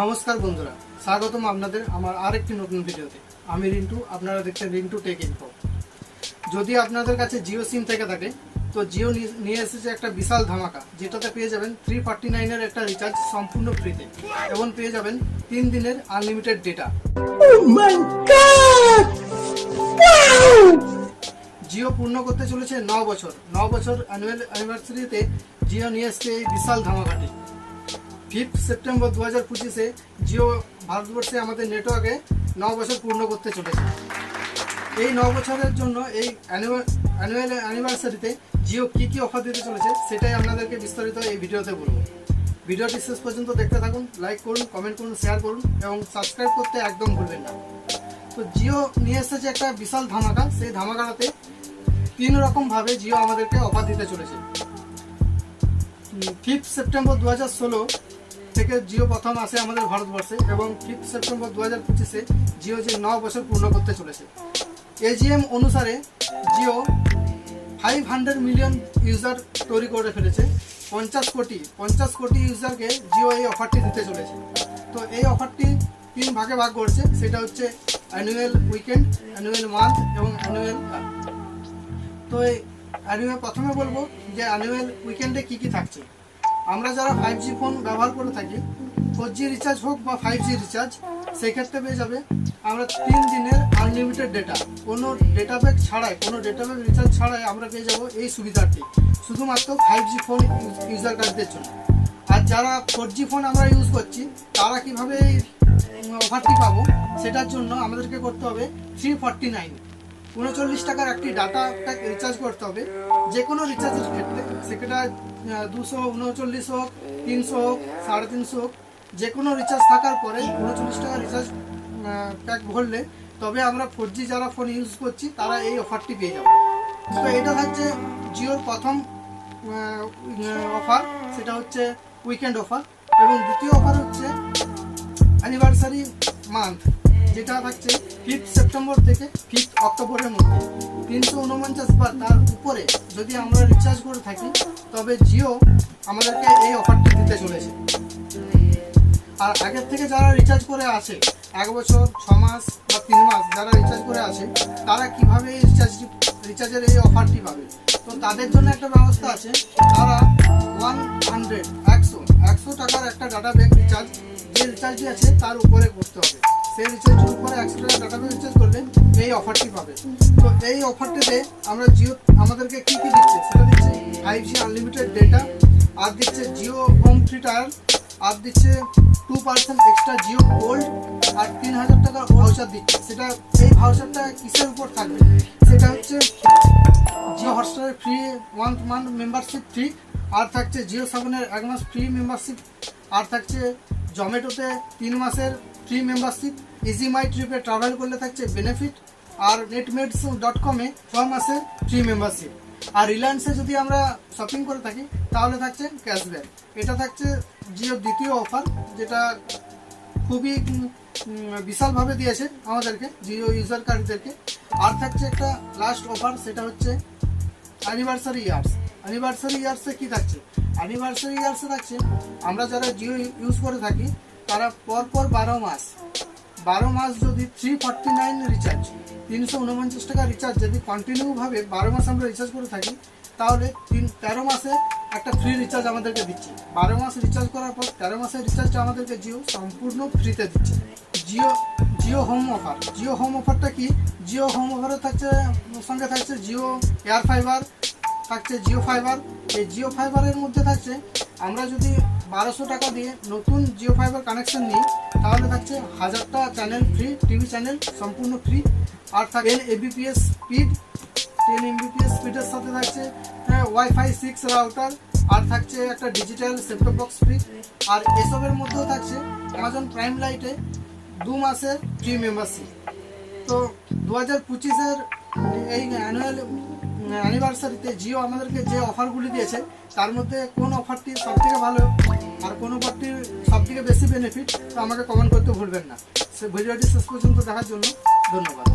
নমস্কার বন্ধুরা স্বাগতম আপনাদের আমার আরেকটি নতুন ভিডিওতে। আমি রিন্টু আপনারা দেখছেন রিন্টু টেক ইনফো। যদি আপনাদের কাছে জিও সিম থেকে থাকে তো জিও নিয়ে এসেছে একটা বিশাল ধামাকা যেটাতে পেয়ে যাবেন থ্রি ফর্টি নাইনের একটা রিচার্জ সম্পূর্ণ ফ্রিতে এবং পেয়ে যাবেন তিন দিনের আনলিমিটেড ডেটা জিও পূর্ণ করতে চলেছে ন বছর। ন বছর অ্যানুয়াল অ্যানিভার্সারিতে জিও নিয়ে এসছে এই বিশাল ধামাকাটি। ফিফথ সেপ্টেম্বর দু হাজার পঁচিশে জিও ভারতবর্ষে আমাদের নেটওয়ার্কে ন বছর পূর্ণ করতে চলেছে। এই ন বছরের জন্য এই অ্যানুয়াল অ্যানিভার্সারিতে জিও কী কী অফার দিতে চলেছে সেটাই আপনাদেরকে বিস্তারিত এই ভিডিওতে বলব। ভিডিওটি শেষ পর্যন্ত দেখতে থাকুন লাইক করুন কমেন্ট করুন শেয়ার করুন এবং সাবস্ক্রাইব করতে একদম ভুলবেন না। তো জিও নিয়ে এসেছে একটা বিশাল ধামাকা, সেই ধামাকাটাতে তিন রকমভাবে জিও আমাদেরকে অফার দিতে চলেছে। ফিফথ সেপ্টেম্বর দু হাজার ষোলো থেকে জিও প্রথম আসে আমাদের ভারতবর্ষে এবং ফিফথ সেপ্টেম্বর দু হাজার পঁচিশে জিও যে ন বছর পূর্ণ করতে চলেছে। এজিএম অনুসারে Jio five hundred million user তৈরি করে ফেলেছে। পঞ্চাশ কোটি পঞ্চাশ কোটি ইউজারকে জিও এই অফারটি দিতে চলেছে। তো এই অফারটি তিন ভাগে ভাগ করছে, সেটা হচ্ছে অ্যানুয়াল উইকেন্ড অ্যানুয়াল মান্থ এবং অ্যানুয়াল তো এই অ্যানুয়াল প্রথমে বলব যে অ্যানুয়াল উইকেন্ডে কি কি থাকছে? আমরা যারা ফাইভ জি ফোন ব্যবহার করে থাকি ফোর জি রিচার্জ হোক বা ফাইভ জি রিচার্জ সেই ক্ষেত্রে পেয়ে যাবে আমরা তিন দিনের আনলিমিটেড ডেটা কোনো ডেটা প্যাক ছাড়াই, কোনো ডেটা প্যাক রিচার্জ ছাড়াই আমরা পেয়ে যাব এই সুবিধাটি। শুধুমাত্র ফাইভ জি ফোন ইউজার কার্ডদের জন্য। আর যারা ফোর জি ফোন আমরা ইউজ করছি, তারা কীভাবে এই অফারটি পাবো, সেটার জন্য আমাদেরকে করতে হবে থ্রি ফর্টি নাইন উনচল্লিশ টাকার একটি ডাটা প্যাক রিচার্জ করতে হবে যে কোনো রিচার্জের ক্ষেত্রে। সেটা দুশো উনচল্লিশ হোক, তিনশো হোক, সাড়ে তিনশো হোক যে কোনো রিচার্জ থাকার পরে, উনচল্লিশ টাকা রিচার্জ প্যাক ভরলে, তবে আমরা ফোর জি যারা ফোন ইউজ করছি, তারা এই অফারটি পেয়ে যাব। তো এটা থাকছে জিওর প্রথম অফার সেটা হচ্ছে উইকেন্ড অফার এবং দ্বিতীয় অফার হচ্ছে অ্যানিভার্সারি মান্থ যেটা থাকছে ফিফথ সেপ্টেম্বর থেকে ফিফথ অক্টোবরের মধ্যে। তিনশো উনপঞ্চাশ বা তার উপরে যদি আমরা রিচার্জ করে থাকি, তবে জিও আমাদেরকে এই অফারটি দিতে চলেছে। আর আগের থেকে যারা রিচার্জ করে আছে, এক বছর, ছ মাস বা তিন মাস যারা রিচার্জ করে আছে, তারা কীভাবে এই রিচার্জ রিচার্জের এই অফারটি পাবে? তো তাদের জন্য একটা ব্যবস্থা আছে। তারা ওয়ান হান্ড্রেড একশো একশো টাকার একটা ডাটা ব্যাগ রিচার্জ যে রিচার্জটি আছে, তার উপরে করতে হবে। সেই রিচার্জের উপরে একশো টাকা ডাটা রিচার্জ করলে এই অফারটি পাবে। তো এই অফারটিতে আমরা জিও আমাদেরকে কি কি দিচ্ছে সেটা দিচ্ছে ফাইভ জি আনলিমিটেড ডেটা আর দিচ্ছে জিও হোম থ্রি টায়ার আর দিচ্ছে two percent extra Jio gold আর তিন হাজার টাকার ভাউচার দিচ্ছে। সেটা এই ভাউচারটা কিসের উপর থাকবে? সেটা হচ্ছে Jio হটস্টারের free one month membership free আর থাকছে জিও সেভেনের এক মাস ফ্রি মেম্বারশিপ আর থাকছে জোম্যাটোতে তিন মাসের ফ্রি মেম্বারশিপ ইজি মাই ট্রিপে ট্রাভেল করলে থাকছে বেনিফিট আর নেটমেডস ডট কমে ছ মাসের ফ্রি মেম্বারশিপ আর রিলায়েন্সে যদি আমরা শপিং করে থাকি, তাহলে থাকছে ক্যাশব্যাক এটা থাকছে জিওর দ্বিতীয় অফার যেটা খুবই বিশালভাবে দিয়েছে আমাদেরকে, জিও ইউজারকারীদেরকে আর থাকছে একটা লাস্ট অফার সেটা হচ্ছে অ্যানিভার্সারি ইয়ার্স অ্যানিভার্সারি ইয়ার্সে কি থাকছে? অ্যানিভার্সারি ইয়ার্সে থাকছে, আমরা যারা জিও ইউজ করে থাকি তারা পর পর বারো মাস বারো মাস যদি থ্রি ফর্টি নাইন রিচার্জ তিনশো উনপঞ্চাশ টাকা রিচার্জ যদি কন্টিনিউভাবে বারো মাস আমরা রিচার্জ করে থাকি, তাহলে তিন, তেরো মাসে একটা ফ্রি রিচার্জ আমাদেরকে দিচ্ছে। বারো মাস রিচার্জ করার পর তেরো মাসের রিচার্জটা আমাদেরকে জিও সম্পূর্ণ ফ্রিতে দিচ্ছে। Jio Jio home offer Jio home অফারটা কি? জিও হোম অফারে থাকছে, সঙ্গে থাকছে জিও এয়ার ফাইবার থাকছে জিও ফাইবার এই জিও ফাইবারের মধ্যে থাকছে, আমরা যদি বারোশো টাকা দিয়ে নতুন জিও ফাইবার কানেকশন নিই তাহলে থাকছে হাজারটা চ্যানেল ফ্রি টিভি চ্যানেল সম্পূর্ণ ফ্রি আর থাকে এবিপিএস স্পিড টেন এমবিপিএস স্পিডের সাথে থাকছে ওয়াইফাই সিক্স রাউটার আর থাকছে একটা digital set top box free আর এসবের মধ্যেও থাকছে অ্যামাজন প্রাইম লাইটে দু মাসের ফ্রি মেম্বারশিপ তো দু হাজার পঁচিশের এই অ্যানুয়াল অ্যানিভার্সারিতে জিও আমাদেরকে যে অফারগুলি দিয়েছে, তার মধ্যে কোন অফারটি সব থেকে ভালো? আর কোনো পার্টির সব থেকে বেশি বেনিফিট তো আমাকে কমেন্ট করতে ভুলবেন না। সে ভিডিওটি শেষ পর্যন্ত দেখার জন্য ধন্যবাদ।